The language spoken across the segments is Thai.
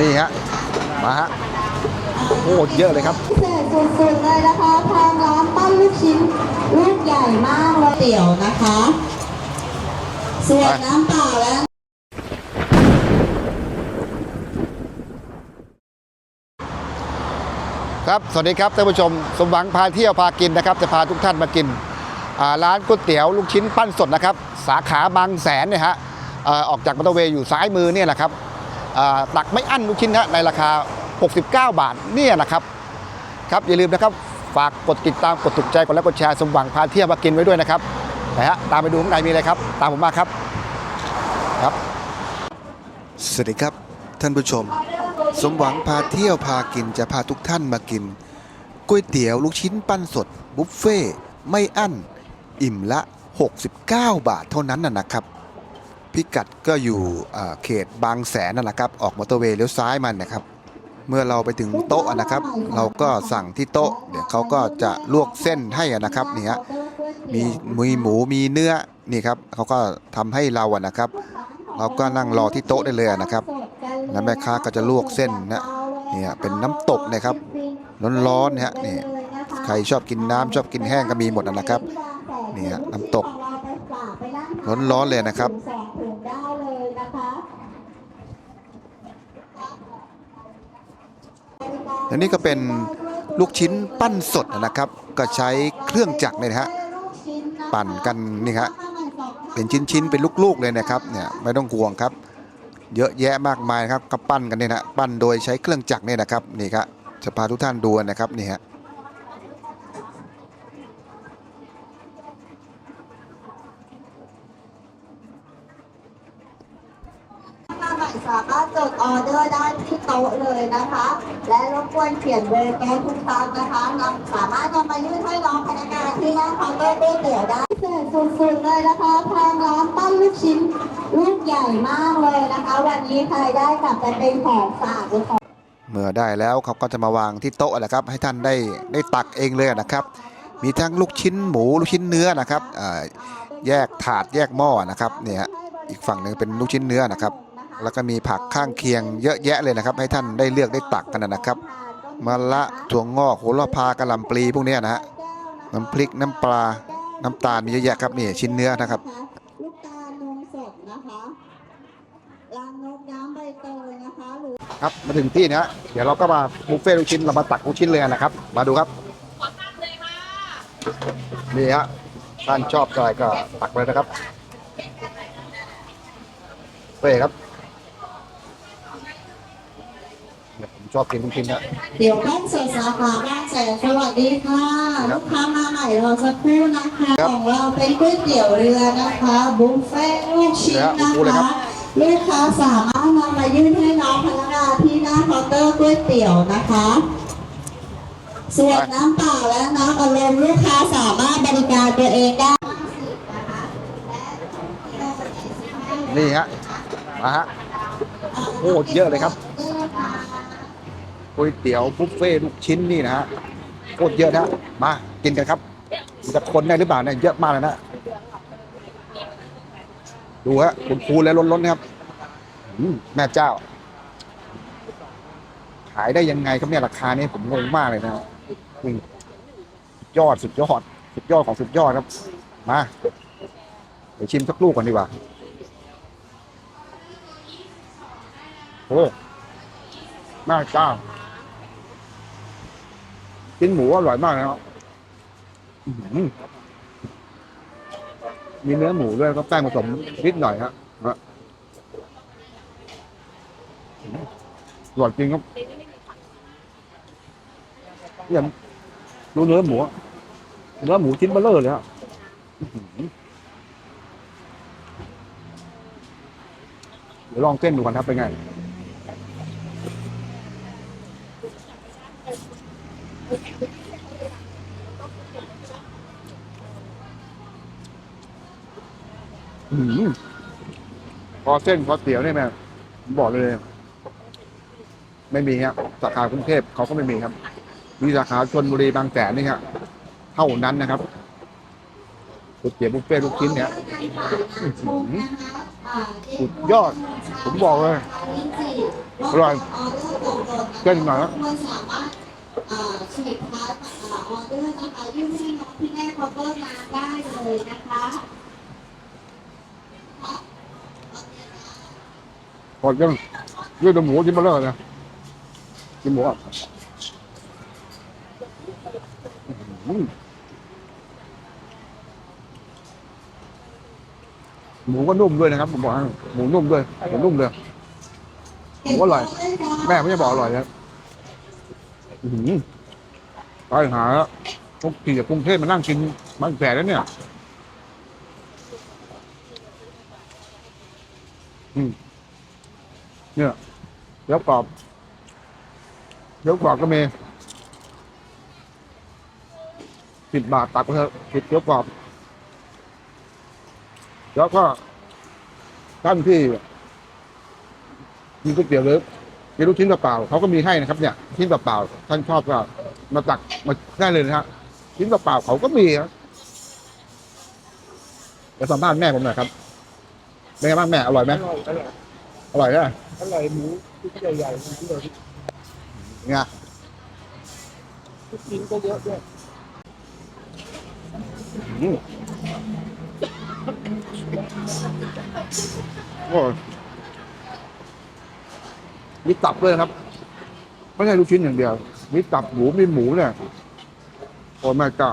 นี่ฮะ มาฮะโคตรเยอะเลยครับพิเศษสุดๆเลยนะคะทางร้านปั้นลูกชิ้นลูกใหญ่มากเลยเตี๋ยวนะคะส่วนน้ำเปล่าและครับ สวัสดีครับท่านผู้ชม สมหวังพาเที่ยวพากินนะครับ จะพาทุกท่านมากินอ่าร้านก๋วยเตี๋ยวลูกชิ้นปั้นสดนะครับ สาขาบางแสนเนี่ยฮะเอ่อออกจากมอเตอร์เวย์อยู่ซ้ายมือเนี่ยแหละครับอ่า ตักไม่อั้นลูกชิ้นฮะในราคา 69 บาทเนี่ยนะครับครับอย่าลืมนะครับฝากกดติดตามกดถูกใจกดไลค์กดแชร์สมหวังพาเที่ยวมากินไว้ด้วยนะครับนะฮะตามไปดูข้างในมีอะไรครับ ตามผมมาครับครับ สวัสดีครับท่านผู้ชม สมหวังพาเที่ยวพากินจะพาทุกท่านมากินก๋วยเตี๋ยวลูกชิ้นปั้นสดบุฟเฟ่ไม่อั้น อิ่มละ 69 บาทเท่านั้นนะนะครับ พิกัดก็อยู่เขตบางแสนนั่นแหละครับ ออกมอเตอร์เวย์เลี้ยวซ้ายมันนะครับ เมื่อเราไปถึงโต๊ะนะครับ เราก็สั่งที่โต๊ะ เดี๋ยวเขาก็จะลวกเส้นให้นะครับนี่ฮะมีมีหมูมีเนื้อนี่ครับเขาก็ทำให้เราอะนะครับ เราก็นั่งรอที่โต๊ะได้เลยนะครับ แล้วแม่ค้าก็จะลวกเส้นนะเนี่ยเป็นน้ำตกนะครับร้อนๆนะฮะนี่ใครชอบกินน้ำชอบกินแห้งก็มีหมดนะครับนี่ฮะน้ำตกร้อนๆเลยนะครับ สองถุงได้เลยนะคะ และนี่ก็เป็นลูกชิ้นปั้นสดนะครับ ก็ใช้เครื่องจักรเนี่ยนะฮะปั่นกันนี่ฮะเป็นชิ้นๆเป็นลูกๆเลยนะครับเนี่ยไม่ต้องห่วงครับ เยอะแยะมากมายครับก็ปั้นกันเนี่ยนะปั้นโดยใช้เครื่องจักรเนี่ยนะครับนี่ครับจะพาทุกท่านดูนะครับนี่ฮะ มาใหม่สามารถจดออเดอร์ ได้ที่โต๊ะเลยนะคะ และรบกวนเขียนเบอร์โต๊ะทุกครั้งนะคะนำสามารถนำมายื่นให้น้องพนักงานที่หน้าเคาน์เตอร์ก๋วยเตี๋ยวได้พิเศษสุดๆเลยนะคะทางร้านปั้นลูกชิ้นลูกใหญ่มากเลยนะคะ วันนี้ใครได้กลับไปเป็นของฝากหรือของ เมื่อได้แล้วเขาก็จะมาวางที่โต๊ะแหละครับ ให้ท่านได้ได้ตักเองเลยนะครับ มีทั้งลูกชิ้นหมูลูกชิ้นเนื้อนะครับอ่าแยกถาดแยกหม้อนะครับเนี่ยฮะอีกฝั่งหนึ่งเป็นลูกชิ้นเนื้อนะครับ แล้วก็มีผักข้างเคียงเยอะแยะเลยนะครับ ให้ท่านได้เลือกได้ตักกันนะครับมะละถั่วงอกโหระพากระหล่ำปลีพวกเนี้ยนะฮะน้ำพริกน้ำปลาน้ำตาลมีเยอะแยะครับนี่ชิ้นเนื้อนะครับลูกตาลนมสดนะคะรางนกน้ำใบเตยนะคะหรือครับมาถึงที่นะฮะเดี๋ยวเราก็มาบุฟเฟ่ต์ลูกชิ้นเรามาตักลูกชิ้นเลยนะครับ มาดูครับนี่ฮะท่านชอบอะไรก็ตักเลยนะครับเฟ่ครับ อบกินลูกชิ้นนะ เดี๋ยวต้องเสสาขาบ้านแสนสวัสดีค่ะลูกค้ามาใหม่รอสักครู่นะคะของเราเป็นก๋วยเตี๋ยวเรือนะคะบุฟเฟ่ต์ลูกชิ้นนะคะลูกค้าสามารถนำมายื่นให้น้องพนักงานที่หน้าเคาน์เตอร์ก๋วยเตี๋ยวนะคะ ส่วนน้ำเปล่าและน้ำอารมณ์ลูกค้าสามารถบริการตัวเองได้ นี่ฮะมาฮะโคตรเยอะเลยครับ ก๋วยเตี๋ยวบุฟเฟ่ลูกชิ้นนี่นะฮะโคตรเยอะนะ มากินกันครับจะคนได้หรือเปล่าเนี่ยเยอะมากเลยนะ ดูฮะคุณครูและล้นๆนะครับแม่เจ้า ขายได้ยังไงครับเนี่ยราคานี้ผมงงมากเลยนะสุดยอดสุดยอด สุดยอดของสุดยอดครับ มาเดี๋ยวชิมสักลูกก่อนดีกว่าโอ้แม่เจ้า กินหมูอร่อยมากนะครับมีเนื้อหมูด้วยก็แป้งผสมนิดหน่อยฮะฮะอื้ออร่อยจริงครับเนี่ยดูเนื้อหมู เนื้อหมูชิ้นเบลเลอร์เลยฮะเดี๋ยวลองเส้นดูกันครับเป็นไง อืม พอเส้นพอเตี๋ยวเนี่ยแม่ผมบอกเลย ไม่มีครับสาขากรุงเทพเขาก็ไม่มีครับ มีสาขาชนบุรีบางแสนนี่ครับเท่านั้นนะครับก๋วยเตี๋ยวบุฟเฟ่ต์ลูกชิ้นเนี่ยสุดยอด ผมบอกเลยอร่อยเกินหน่อยนะควรสามารถเอดพาสออเดอร์นะคะยื่นห้น้องที่แม่คอเวอร์มาได้เลยตัวหมูที่มาเลยนะกินหมูอะหมูก็นุ่มด้วยนะครับผมบอกให้หมูนุ่มด้วยหมูนุ่มเลยหมูอร่อย แม่ไม่ได้บอกอร่อยนะอื้อหือตายหาต้องขี่จากกรุงเทพมานั่งกินบางแสนแล้วเนี่ย อืม เนี่ยเดี๋ยวกรอบเดี๋ยวกรอบก็มีสิบบาทตักไปเถอะสิบเดี๋ยวกรอบ แล้วก็ท่านที่มีก๋วยเตี๋ยวหรือมีลูกชิ้นเปล่าเขาก็มีให้นะครับ เนี่ยชิ้นเปล่าท่านชอบก็มาตักมาได้เลยนะฮะชิ้นเปล่าเขาก็มีนะเดี๋ยวสัมภาษณ์แม่ผมหน่อยครับเป็นไงบ้างแม่อร่อยไหมอร่อย อร่อยอร่อยนะอร่อยหมูชุดใหญ่ๆหมูเลยไงชุดชิ้นก็เยอะด้วยอืมโอ้ยมีตับเลยครับ ไม่ใช่ลูกชิ้นอย่างเดียว มีตับหมูมีหมูเนี่ยโอ้ยแม่จ้า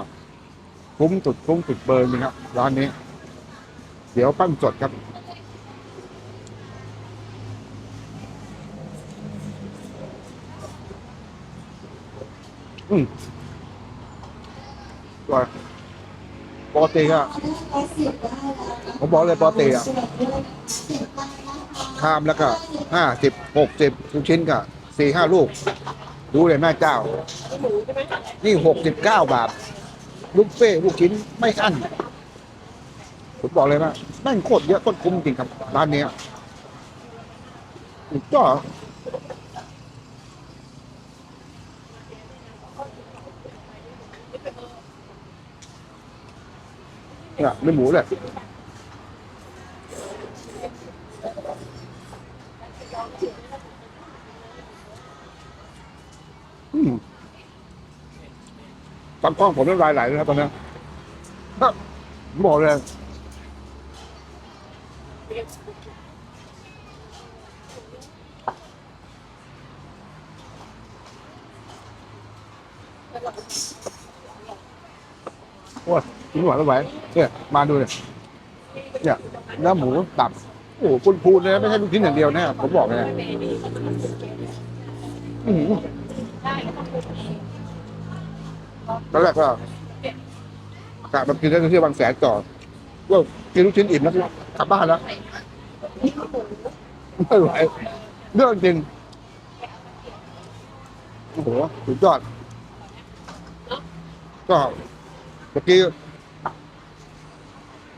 คุ้มสุดคุ้มสุดเบอร์จริงครับร้านนี้ เดี๋ยวปั้นสดครับ อืมอร่อยปกติก็ผมบอกเลยปกติอะชามแล้วก็ห้าสิบหกสิบลูกชิ้นก็สี่ห้าลูก ดูเลยแม่เจ้า นี่หกสิบเก้าบาท ลูกเฟ่ลูกชิ้นไม่อั้นผมบอกเลยนะแม่งโคตรเยอะโคตรคุ้มจริงครับร้านเนี้ยก็ เนี่ยไม่หมูเลยอืมตอนกล้องผมน้ำลายไหลเลยครับตอนนี้ยผมบอกเลยโอ้ย กินหวานไม่ไหวเนี่ยมาดูเลยเนี่ยเนื้อหมูตับโอ้โหคุณพูนเลยไม่ใช่ลูกชิ้นอย่างเดียวนะผมบอกเลยนะอื้อหือตอนแรกก็กะแบบกินได้ที่บางแสนต่อก็กินลูกชิ้นอิ่มแล้วกลับบ้านแล้วไม่ไหวเรื่องจริงโอ้โหสุดยอดก็เมื่อกี้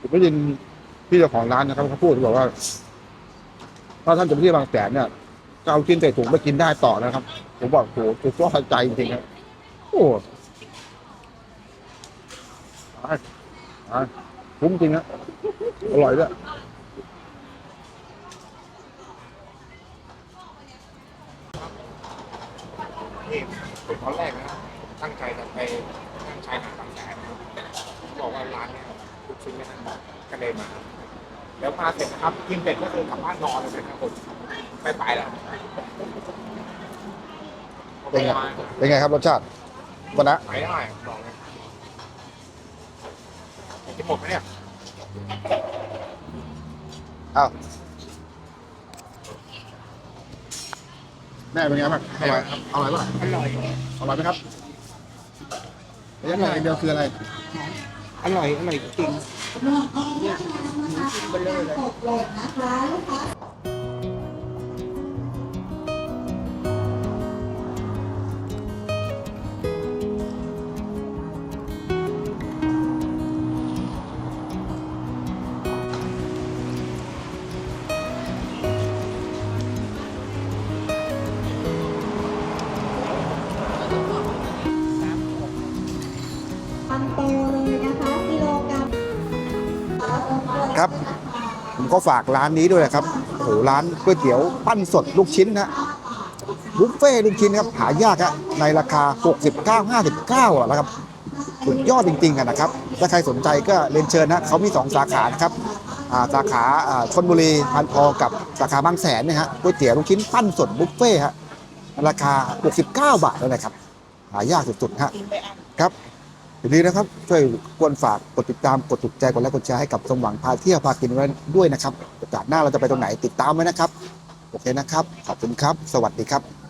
ผมได้ยินพี่เจ้าของร้านนะครับเขาพูดบอกว่า ถ้าท่านจะไปที่บางแสนเนี่ยก็เอาชิ้นใส่ถุงไปกินได้ต่อนะครับ ผมบอกโหสุดยอดใจจริงครับโอ้ตายตายคุ้มจริงนะอร่อยด้วยนี่ตอนแรกนะตั้งใจจะไปตั้งใจหาบางแสนนะครับบอกว่าร้านเนี้ย ลูกชิ้นไม่ทันก็เลยมาเดี๋ยวมาเสร็จนะครับกินเสร็จก็คือกลับบ้านนอนเลยนะครับผมไปไปแล้วเป็นไงเป็นไงครับรสชาติวันนะไปได้บอกเลยจะหมดไหมเนี่ยอ้าวแม่เป็นไงบ้างอร่อยอร่อยป่ะอร่อยอร่อยไหมครับระยะไหนเดียวคืออะไร อร่อย อร่อยจริง เนี่ยตกหล่นนะคะลูกค้า ครับ ผมก็ฝากร้านนี้ด้วยนะครับโอ้โหร้านก๋วยเตี๋ยวปั้นสดลูกชิ้นนะบุฟเฟ่ต์ลูกชิ้นครับหายากฮะในราคา 69 59อะนะครับสุดยอดจริงๆอะนะครับ ถ้าใครสนใจก็เรียนเชิญนะเขามี 2 สาขานะครับสาขาชนบุรีพันทองกับสาขาบางแสนนี่ยฮะก๋วยเตี๋ยวลูกชิ้นปั้นสดบุฟเฟ่ต์ฮะราคา 69 บาทเลยนะครับ หายากสุดๆฮะครับ อย่าลืมนะครับ ช่วยกวนฝากกดติดตามกดถูกใจกดไลค์กดแชร์ให้กับสมหวังพาเที่ยวพากินไว้ด้วยนะครับโอกาสหน้าเราจะไปตรงไหนติดตามไว้นะครับ โอเคนะครับ ขอบคุณครับ สวัสดีครับ